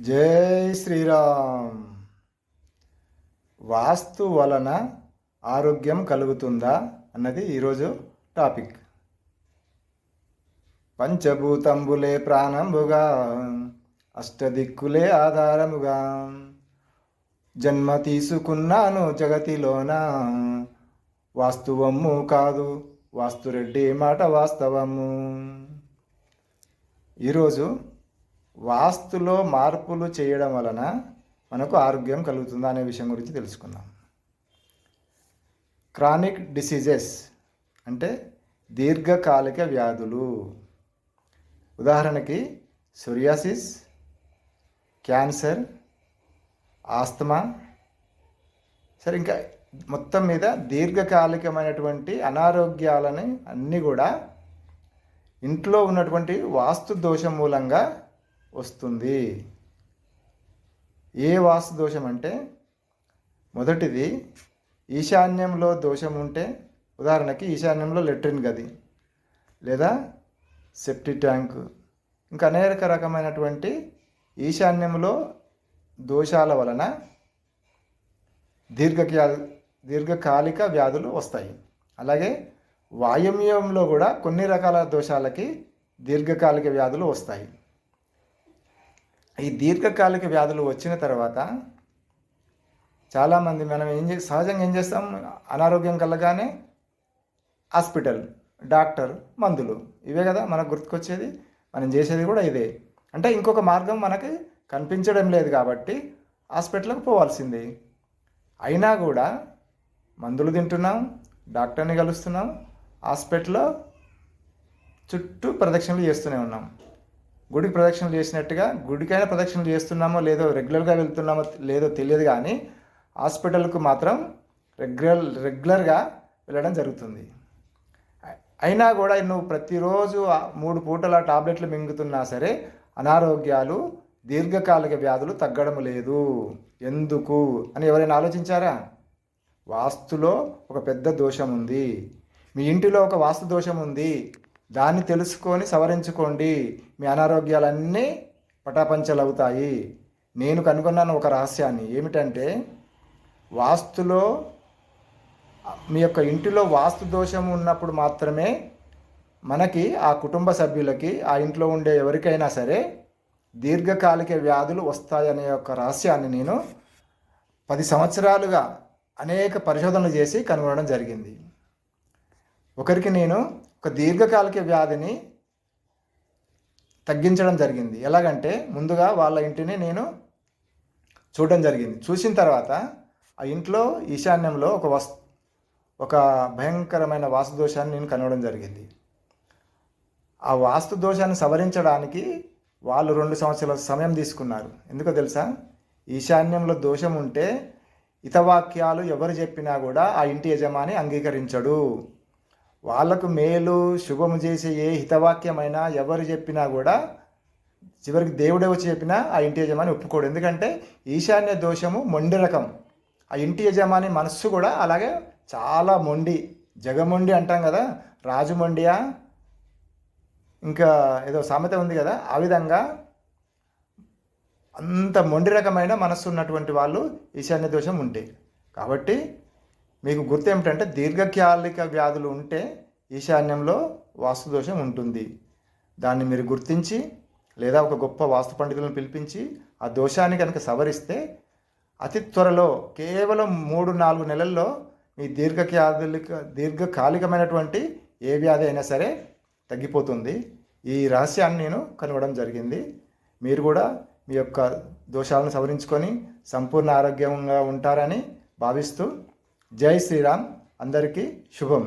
జై శ్రీరామ్. వాస్తు వలన ఆరోగ్యం కలుగుతుందా అన్నది ఈరోజు టాపిక్. పంచభూతంబులే ప్రాణంబుగా అష్టదిక్కులే ఆధారముగా. జన్మ తీసుకున్నాను జగతిలోన వాస్తువమ్ము కాదు వాస్తురెడ్డి మాట వాస్తవము. ఈరోజు వాస్తులో మార్పులు చేయడం వలన మనకు ఆరోగ్యం కలుగుతుందా అనే విషయం గురించి తెలుసుకుందాం. క్రానిక్ డిసీజెస్ అంటే దీర్ఘకాలిక వ్యాధులు. ఉదాహరణకి సొరియాసిస్ క్యాన్సర్ ఆస్తమా. సరే ఇంకా మొత్తం మీద దీర్ఘకాలికమైనటువంటి అనారోగ్యాలని అన్నీ కూడా ఇంట్లో ఉన్నటువంటి వాస్తు దోషం మూలంగా వస్తుంది. ఏ వాస్తు దోషం అంటే మొదటిది ఈశాన్యంలో దోషం ఉంటే ఉదాహరణకి ఈశాన్యంలో లెట్రిన్ గది లేదా సెప్టి ట్యాంక్. ఇంకా అనేక రకమైనటువంటి ఈశాన్యంలో దోషాల వలన దీర్ఘక్యా దీర్ఘకాలిక వ్యాధులు వస్తాయి. అలాగే వాయుమ్యంలో కూడా కొన్ని రకాల దోషాలకి దీర్ఘకాలిక వ్యాధులు వస్తాయి. ఈ దీర్ఘకాలిక వ్యాధులు వచ్చిన తర్వాత చాలామంది మనం ఏం చే సహజంగా ఏం చేస్తాం? అనారోగ్యం కలగానే హాస్పిటల్ డాక్టర్ మందులు. ఇవే కదా మనకు గుర్తుకొచ్చేది? మనం చేసేది కూడా ఇదే. అంటే ఇంకొక మార్గం మనకి కనిపించడం లేదు కాబట్టి హాస్పిటల్కి పోవాల్సింది. అయినా కూడా మందులు తింటున్నాం డాక్టర్ని కలుస్తున్నాం హాస్పిటల్లో చుట్టూ ప్రదక్షిణలు చేస్తూనే ఉన్నాం. గుడికి ప్రదక్షిణలు చేసినట్టుగా గుడికైనా ప్రదక్షిణలు చేస్తున్నామో లేదో రెగ్యులర్గా వెళ్తున్నామో లేదో తెలియదు కానీ హాస్పిటల్కు మాత్రం రెగ్యులర్ రెగ్యులర్గా వెళ్ళడం జరుగుతుంది. అయినా కూడా నువ్వు ప్రతిరోజు మూడు పూటల టాబ్లెట్లు మింగుతున్నా సరే అనారోగ్యాలు దీర్ఘకాలిక వ్యాధులు తగ్గడం లేదు. ఎందుకు? అని ఎవరైనా ఆలోచించారా? వాస్తులో ఒక పెద్ద దోషం ఉంది. మీ ఇంటిలో ఒక వాస్తు దోషం ఉంది. దాన్ని తెలుసుకొని సవరించుకోండి. మీ అనారోగ్యాలన్నీ పటాపంచలవుతాయి. నేను కనుగొన్నాను ఒక రహస్యాన్ని. ఏమిటంటే వాస్తులో మీ యొక్క ఇంటిలో వాస్తు దోషం ఉన్నప్పుడు మాత్రమే మనకి ఆ కుటుంబ సభ్యులకి ఆ ఇంట్లో ఉండే ఎవరికైనా సరే దీర్ఘకాలిక వ్యాధులు వస్తాయనే యొక్క రహస్యాన్ని నేను పది సంవత్సరాలుగా అనేక పరిశోధనలు చేసి కనుగొనడం జరిగింది. ఒకరికి నేను ఒక దీర్ఘకాలిక వ్యాధిని తగ్గించడం జరిగింది. ఎలాగంటే ముందుగా వాళ్ళ ఇంటిని నేను చూడడం జరిగింది. చూసిన తర్వాత ఆ ఇంట్లో ఈశాన్యంలో ఒక వస్ ఒక భయంకరమైన వాస్తు దోషాన్ని నేను కనుగొనడం జరిగింది. ఆ వాస్తు దోషాన్ని సవరించడానికి వాళ్ళు రెండు సంవత్సరాల సమయం తీసుకున్నారు. ఎందుకో తెలుసా? ఈశాన్యంలో దోషం ఉంటే హితవాక్యాలు ఎవరు చెప్పినా కూడా ఆ ఇంటి యజమాని అంగీకరించడు. వాళ్ళకు మేలు శుభము చేసే ఏ హితవాక్యమైనా ఎవరు చెప్పినా కూడా చివరికి దేవుడే వచ్చి చెప్పినా ఆ ఇంటి యజమాని ఒప్పుకోడు. ఎందుకంటే ఈశాన్య దోషము మొండి రకం. ఆ ఇంటి యజమాని మనస్సు కూడా అలాగే చాలా మొండి జగమొండి అంటాం కదా రాజుమొండియా ఇంకా ఏదో సామెత ఉంది కదా ఆ విధంగా అంత మొండి రకమైన మనస్సు ఉన్నటువంటి వాళ్ళు ఈశాన్య దోషం ఉంటే. కాబట్టి మీకు గుర్తు ఏమిటంటే దీర్ఘకాలిక వ్యాధులు ఉంటే ఈశాన్యంలో వాస్తు దోషం ఉంటుంది. దాన్ని మీరు గుర్తించి లేదా ఒక గొప్ప వాస్తు పండితులను పిలిపించి ఆ దోషాన్ని కనుక సవరిస్తే అతి త్వరలో కేవలం మూడు నాలుగు నెలల్లో మీ దీర్ఘకాలిక దీర్ఘకాలికమైనటువంటి ఏ వ్యాధి అయినా సరే తగ్గిపోతుంది. ఈ రహస్యాన్ని నేను కనుగొనడం జరిగింది. మీరు కూడా మీ యొక్క దోషాలను సవరించుకొని సంపూర్ణ ఆరోగ్యంగా ఉంటారని భావిస్తూ జై శ్రీరామ్ అందరికీ శుభం